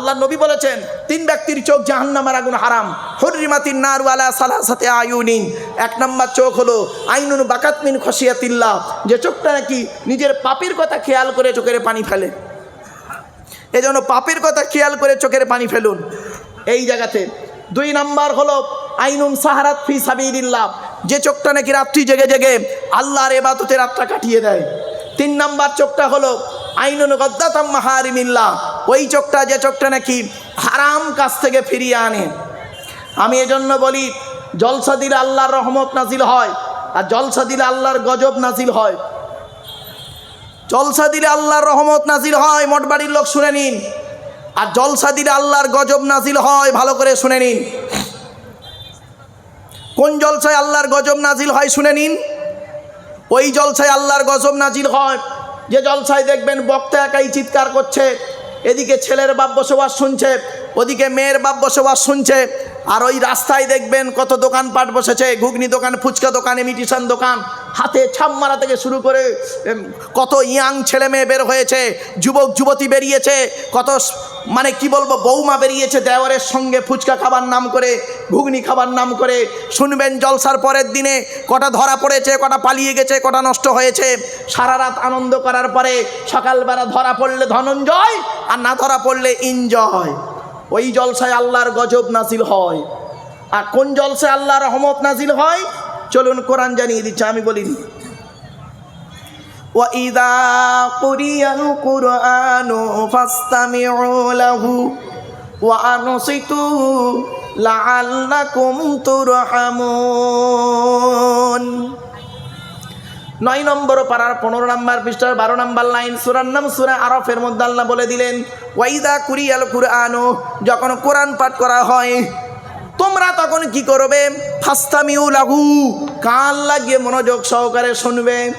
আল্লাহ নবী বলেছেন, তিন ব্যক্তির চোখ জাহান্নামের আগুন হারাম। হরিমাতিন নারওয়ালা সালাসাতে আয়ুনিন। এক নম্বর চোখ হলো আইনুন বাকাতমিন খসিয়াতিল্লাহ। যে চোখটা নাকি নিজের পাপির কথা খেয়াল করে চোখের পানি ফেলে। এজন্য পাপের কথা খেয়াল করে চোখের পানি ফেলুন। এই জায়গাতে। দুই নাম্বার হলো আইনুন সাহারাত ফি সাবিলিল্লাহ। যে চোখটা নাকি রাত্রি জেগে জেগে আল্লাহর এবাদতে রাতটা কাটিয়ে দেয়। তিন নাম্বার চোখটা হলো আইনুন গদ্দাতাম ওই চোখটা যে চোখটা নাকি হারাম কাছ থেকে ফিরিয়ে আনে। আমি এজন্য বলি, জলসা দিলে আল্লাহর রহমত নাজিল হয়, আর জলসা দিলে আল্লাহর গজব নাজিল হয়। জলসা দিলে আল্লাহর রহমত নাজিল হয় মোটবাড়ির লোক শুনে নিন। আর জলসা দিলে আল্লাহর গজব নাজিল হয়, ভালো করে শুনে নিন। কোন জলসায় আল্লাহর গজব নাজিল হয় শুনে নিন। ওই জলসায় আল্লাহর গজব নাজিল হয়। যে জলসায় দেখবেন বক্তা একাই চিৎকার করছে, এদিকে ছেলের বাপ বসবাস শুনছে, ওদিকে মেয়ের বাপ বসবাস শুনছে, আর ওই রাস্তায় দেখবেন কত দোকানপাট বসেছে, ঘুগনি দোকান, ফুচকা দোকান, ইমিটেশন দোকান হাতে ছাপ মারা থেকে শুরু করে কত ইয়াং ছেলে মেয়ে বের হয়েছে, যুবক, যুবতী বেরিয়েছে, কত মানে কি বলব বৌমা বেরিয়েছে দেওয়ারের সঙ্গে ফুচকা খাবার নাম করে, ঘুগনি খাবার নাম করে। শুনবেন জলসার পরের দিনে কটা ধরা পড়েছে, কটা পালিয়ে গেছে, কটা নষ্ট হয়েছে। সারা রাত আনন্দ করার পরে সকালবেলা ধরা পড়লে ধনঞ্জয়, আর না ধরা পড়লে ইনজয়। ওই জলসায় আল্লাহর গজব নাসিল হয়। আর কোন জলসায় আল্লাহর রহমত নাজিল হয়? চলুন কোরআন জানিয়ে দিচ্ছে আমি বলিনি وإذا قرئ القرآن فاستمعوا له وأنصتوا لعلكم ترحمون নয় নম্বর পাড়ার পনেরো নম্বর পৃষ্ঠার বারো নম্বর লাইন সুরার নাম সুরা আরফের মধ্যে আল্লাহ বলে দিলেন ওয়াইদা কুরিয়াল কুরআনো যখন কোরআন পাঠ করা হয় তোমরা তখন কি করবে? ফাস্তামিউ লাগু কান লাগিয়ে মনোযোগ সহকারে শুনবে।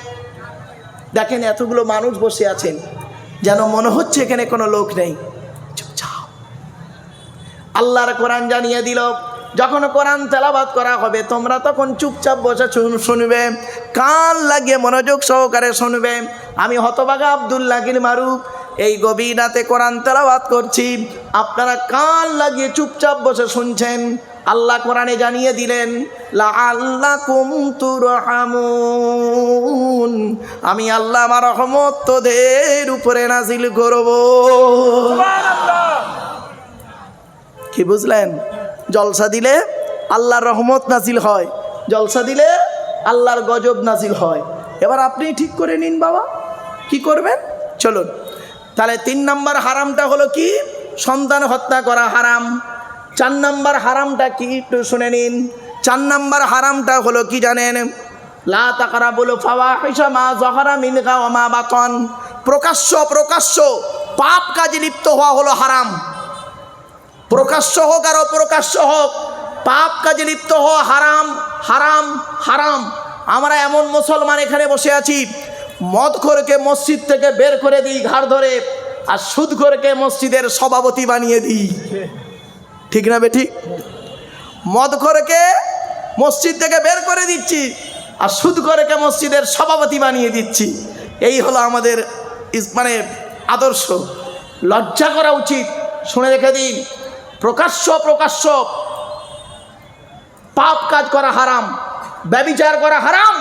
দেখেন এতগুলো মানুষ বসে আছেন, যেন মনে হচ্ছে এখানে কোনো লোক নেই। চুপচাপ আল্লাহর কোরআন জানিয়ে দিল, যখন কোরআন তেলাবাদ করা হবে, তোমরা তখন চুপচাপ বসে শুন- শুনবে, কান লাগিয়ে মনোযোগ সহকারে শুনবে। আমি হতবাগা আবদুল্লাহ কিল মারুফ এই গভীর রাতে কোরআন তেলাবাদ করছি। আপনারা কান লাগিয়ে চুপচাপ বসে শুনছেন। আল্লাহ কোরআনে জানিয়ে দিলেন আল্লাহ আমি আল্লাহ আমার রহমত তোদের উপরে নাজিল করব। কি বুঝলেন? জলসা দিলে আল্লাহর রহমত নাজিল হয়। জলসা দিলে আল্লাহর গজব নাজিল হয়। এবার আপনি ঠিক করে নিন বাবা। কি করবেন? চলুন। তাহলে তিন নাম্বার হারামটা হলো কি? সন্তান হত্যা করা হারাম। চার নাম্বার হারামটা কি? একটু শুনে নিন। চার নাম্বার হারামটা হলো কি জানেন? লা তাকারা বলো ফাওয়া হিসা মা জহরা মিনকা মা বাতন। প্রকাশ্য প্রকাশ্য পাপ কাজে লিপ্ত হওয়া হলো হারাম। প্রকাশ্য হোক আর অপ্রকাশ্য হোক, পাপ কাজে লিপ্ত হওয়া হারাম হারাম হারাম। আমরা এমন মুসলমান এখানে বসে আছি মদ খোরকে মসজিদ থেকে বের করে দিই ঘাড় ধরে, আর সুদ খোরকে মসজিদের সভাপতি বানিয়ে দিই। ঠিক না বেঠিক মদ খোরকে মসজিদ থেকে বের করে দিচ্ছি, আর সুদ খোরকে মসজিদের সভাপতি বানিয়ে দিচ্ছি। এই হলো আমাদের মানে আদর্শ। লজ্জা করা উচিত। শুনে রেখে দিন, প্রকাশ্য প্রকাশ্য পাপ কাজ করা হারাম, ব্যবিচার করা হারাম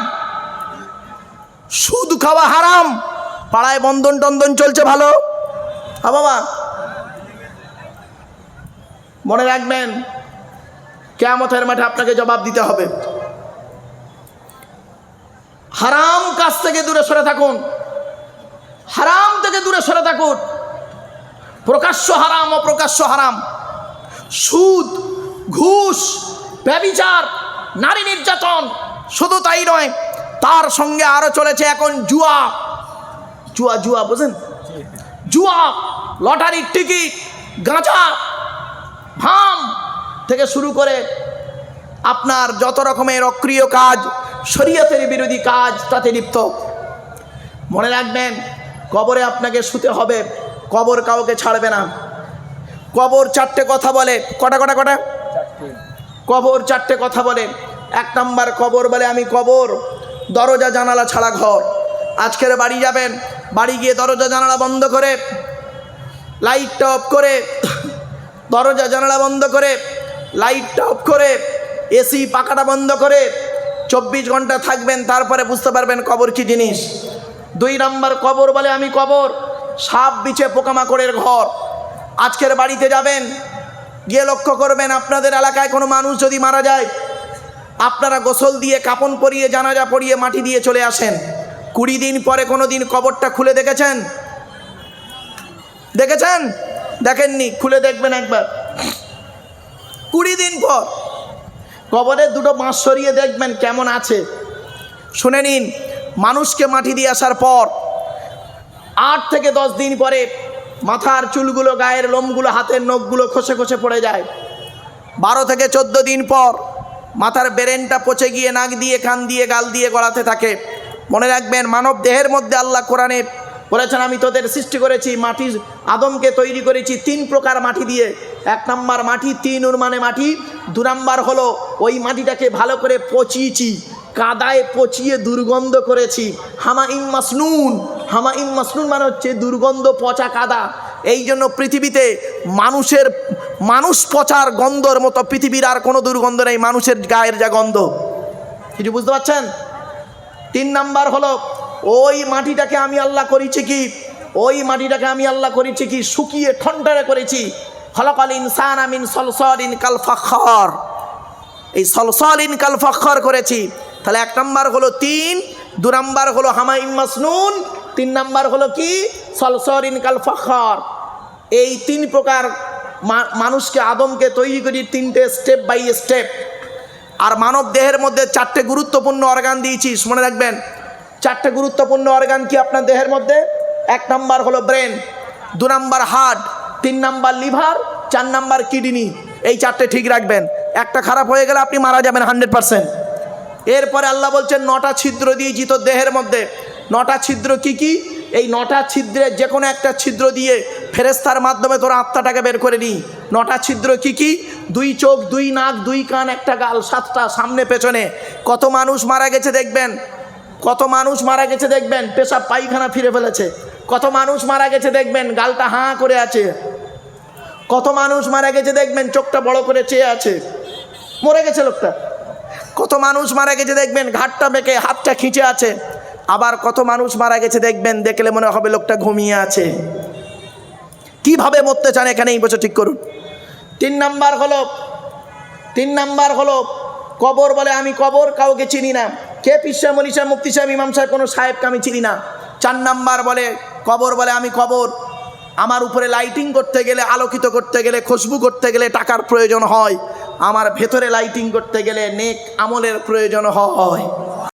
সুদ খাওয়া হারাম। পাড়ায় বন্ধন টন্দন চলছে ভালো। হ্যাঁ বাবা, মনে রাখবেন, কেয়ামতের মাঠে আপনাকে জবাব দিতে হবে। হারাম কাজ থেকে দূরে সরে থাকুন। হারাম থেকে দূরে সরে থাকুন। প্রকাশ্য হারাম, অপ্রকাশ্য হারাম। সুদ, ঘুষ, ব্যবিচার, নারী নির্যাতন, শুধু তাই নয় তার সঙ্গে আরও চলেছে এখন জুয়া। জুয়া জুয়া বুঝেন? জুয়া লটারির টিকিট গাঁজা ভাম থেকে শুরু করে আপনার যত রকমের অক্রিয় কাজ শরীয়তের বিরোধী কাজ তাতে লিপ্ত। মনে রাখবেন কবরে আপনাকে শুতে হবে কবর কাউকে ছাড়বে না। কবর চারটে কথা বলে কটা কটা কটা? কবর চারটে কথা বলে এক নাম্বার কবর বলে আমি কবর। দরজা জানালা ছাড়া ঘর। আজকের বাড়ি যাবেন, বাড়ি গিয়ে দরজা জানালা বন্ধ করে, লাইটটা অফ করে, দরজা জানালা বন্ধ করে, লাইটটা অফ করে, এসি পাখাটা বন্ধ করে, চব্বিশ ঘণ্টা থাকবেন, তারপরে বুঝতে পারবেন কবর কি জিনিস। দুই নাম্বার কবর বলে আমি কবর, সাপ বিছে পোকামাকড়ের ঘর। আজকের বাড়িতে যাবেন, গিয়ে লক্ষ্য করবেন আপনাদের এলাকায় কোনো মানুষ যদি মারা যায় আপনারা গোসল দিয়ে কাপন পরিয়ে জানাজা পরিয়ে মাটি দিয়ে চলে আসেন। কুড়ি দিন পরে কোনো দিন কবরটা খুলে দেখেছেন? দেখেছেন? দেখেননি? খুলে দেখবেন একবার। কুড়ি দিন পর কবরের দুটো বাঁশ সরিয়ে দেখবেন কেমন আছে। শুনে নিন, মানুষকে মাটি দিয়ে আসার পর আট থেকে দশ দিন পরে মাথার চুলগুলো, গায়ের লোমগুলো, হাতের নখগুলো খসে খসে পড়ে যায়। বারো থেকে চোদ্দ দিন পর মাথার বেরেনটা পচে গিয়ে নাক দিয়ে, কান দিয়ে, গাল দিয়ে গড়াতে থাকে। মনে রাখবেন, মানব দেহের মধ্যে আল্লাহ কোরআনে বলেছেন, আমি তোদের সৃষ্টি করেছি মাটি আদমকে তৈরি করেছি তিন প্রকার মাটি দিয়ে। এক নাম্বার মাটি, তিন মানে মাটি। দু নাম্বার হলো, ওই মাটিটাকে ভালো করে পচিয়েছি, কাদায় পচিয়ে দুর্গন্ধ করেছি। হামা ইম মাসনুন হামা ইম মাসনুন মানে হচ্ছে দুর্গন্ধ পচা কাদা। এই জন্য পৃথিবীতে মানুষের, মানুষ পচার গন্ধর মতো পৃথিবীর আর কোনো দুর্গন্ধ নেই, মানুষের গায়ের যা গন্ধ। কিছু বুঝতে পারছেন? তিন নাম্বার হলো, ওই মাটিটাকে আমি আল্লাহ করেছি কি? ওই মাটিটাকে আমি আল্লাহ করেছি কি? শুকিয়ে ঠন্ডারে করেছি। হলকাল ইনসান আমিন সলসল ইন কাল ফাখর এই সলসল ইন কাল ফাখর করেছি। তাহলে এক নাম্বার হলো তিন, দু নাম্বার হলো হামাইম মাসনুন, তিন নাম্বার হলো কি? সলসল ইন কাল ফাখর। এই তিন প্রকার মানুষকে আদমকে তৈরি করি তিনটে স্টেপ বাই স্টেপ আর মানব দেহের মধ্যে চারটে গুরুত্বপূর্ণ অর্গান দিয়েছিস মনে রাখবেন। চারটে গুরুত্বপূর্ণ অর্গান কি আপনার দেহের মধ্যে? এক নাম্বার হলো ব্রেন দু নাম্বার হার্ট তিন নাম্বার লিভার চার নাম্বার কিডনি এই চারটে ঠিক রাখবেন। একটা খারাপ হয়ে গেলে আপনি মারা যাবেন হান্ড্রেড পারসেন্ট। এরপরে আল্লাহ বলছেন, নটা ছিদ্র দিয়েছি তোর দেহের মধ্যে। নটা ছিদ্র কি কি? এই নটা ছিদ্রের যে কোনো একটা ছিদ্র দিয়ে ফেরেস্তার মাধ্যমে তোর আত্মাটাকে বের করে নিই। নটা ছিদ্র কি কি? দুই চোখ, দুই নাক, দুই কান, একটা গাল, সাতটা সামনে পেছনে। কত মানুষ মারা গেছে দেখবেন? কত মানুষ মারা গেছে দেখবেন? পেশাব পায়খানা ফিরে ফেলেছে। কত মানুষ মারা গেছে দেখবেন? গালটা হাঁ করে আছে। কত মানুষ মারা গেছে দেখবেন? চোখটা বড় করে চেয়ে আছে। মরে গেছে লোকটা। কত মানুষ মারা গেছে দেখবেন? ঘাটটা বেঁকে হাতটা খিঁচে আছে। আবার কত মানুষ মারা গেছে দেখবেন, দেখলে মনে হবে লোকটা ঘুমিয়ে আছে। কীভাবে মরতে চান এখানে এই বছর ঠিক করুন। তিন নাম্বার হলো, তিন নাম্বার হলো, কবর বলে আমি কবর, কাউকে চিনি না। কে পিসা মনীষা মুক্তি সাহেব ইমাম সাহেব, কোনো সাহেবকে আমি চিনি না। চার নাম্বার বলে, কবর বলে আমি কবর। আমার উপরে লাইটিং করতে গেলে, আলোকিত করতে গেলে, খুশবু করতে গেলে টাকার প্রয়োজন হয়। আমার ভেতরে লাইটিং করতে গেলে নেক আমলের প্রয়োজন হয়।